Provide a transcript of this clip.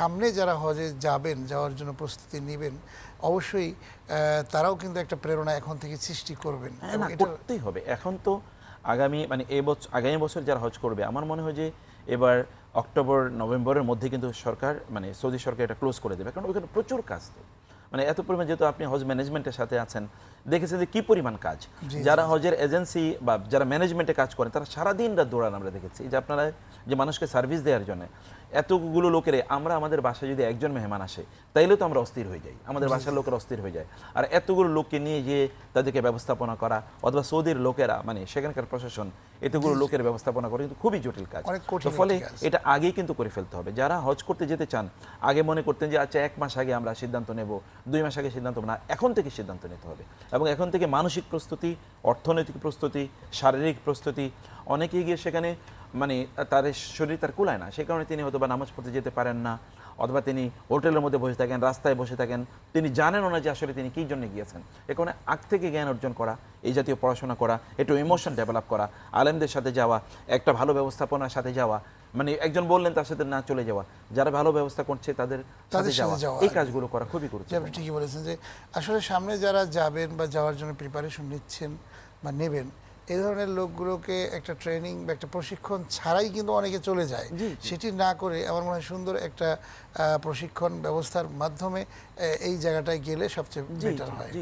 সামনে যারা হজে যাবেন যাওয়ার জন্য প্রস্তুতি নেবেন অবশ্যই তারাও কিন্তু একটা প্রেরণা এখন থেকে সৃষ্টি করবেন। হ্যাঁ করতেই হবে। এখন তো আগামী মানে এই বছর আগামী বছর যারা হজ করবে আমার মনে হয় যে এবার অক্টোবর নভেম্বরের মধ্যে কিন্তু সরকার মানে সৌদি সরকার এটা ক্লোজ করে দেবে। কারণ ওখানে প্রচুর কাজ তো। মানে এত পরিমাণ যেহেতু আপনি হজ ম্যানেজমেন্টের সাথে আছেন দেখেছেন যে কি পরিমাণ কাজ। যারা হজের এজেন্সি বা যারা ম্যানেজমেন্টে কাজ করেন তারা সারাদিন রাত দৌড়ান আমরা দেখেছি। যে আপনারা যে মানুষকে সার্ভিস দেওয়ার জন্য এতগুলো লোকের আমরা আমাদের বাসায় যদি একজন মেহমান আসে তাইলেও তো আমরা অস্থির হয়ে যাই। আমাদের বাসার লোকের অস্থির হয়ে যায়। আর এতগুলো লোককে নিয়ে গিয়ে তাদেরকে ব্যবস্থাপনা করা অথবা সৌদির লোকেরা মানে সেখানকার প্রশাসন এতগুলো লোকের ব্যবস্থাপনা করা কিন্তু খুবই জটিল কাজ। তো ফলে এটা আগেই কিন্তু করে ফেলতে হবে। যারা হজ করতে যেতে চান আগে মনে করতেন যে আচ্ছা এক মাস আগে আমরা সিদ্ধান্ত নেব দুই মাস আগে সিদ্ধান্ত না এখন থেকে সিদ্ধান্ত নিতে হবে। এবং এখন থেকে মানসিক প্রস্তুতি অর্থনৈতিক প্রস্তুতি শারীরিক প্রস্তুতি অনেকে গিয়ে সেখানে মানে তার শরীর তার কুলায় না। সে কারণে তিনি হয়তো বা নামাজ পড়তে যেতে পারেন না অথবা তিনি হোটেলের মধ্যে বসে থাকেন রাস্তায় বসে থাকেন। তিনি জানেনও না যে আসলে তিনি কী জন্য গিয়েছেন। এ কারণে আগ থেকে জ্ঞান অর্জন করা এই জাতীয় পড়াশোনা করা একটু ইমোশন ডেভেলপ করা আলেমদের সাথে যাওয়া একটা ভালো ব্যবস্থাপনার সাথে যাওয়া মানে একজন বললেন তার সাথে না চলে যাওয়া যারা ভালো ব্যবস্থা করছে তাদের তাদের সাথে যাওয়া এই কাজগুলো করা খুবই যে আপনি ঠিকই বলেছেন যে আসলে সামনে যারা যাবেন বা যাওয়ার জন্য প্রিপারেশন নিচ্ছেন বা নেবেন এই ধরনের লোকগুলোকে একটা ট্রেনিং বা একটা প্রশিক্ষণ ছাড়াই কিন্তু অনেকে চলে যায়। সেটি না করে আমার মনে হয় সুন্দর একটা প্রশিক্ষণ ব্যবস্থার মাধ্যমে এই জায়গাটায় গেলে সবচেয়ে বেটার হয়।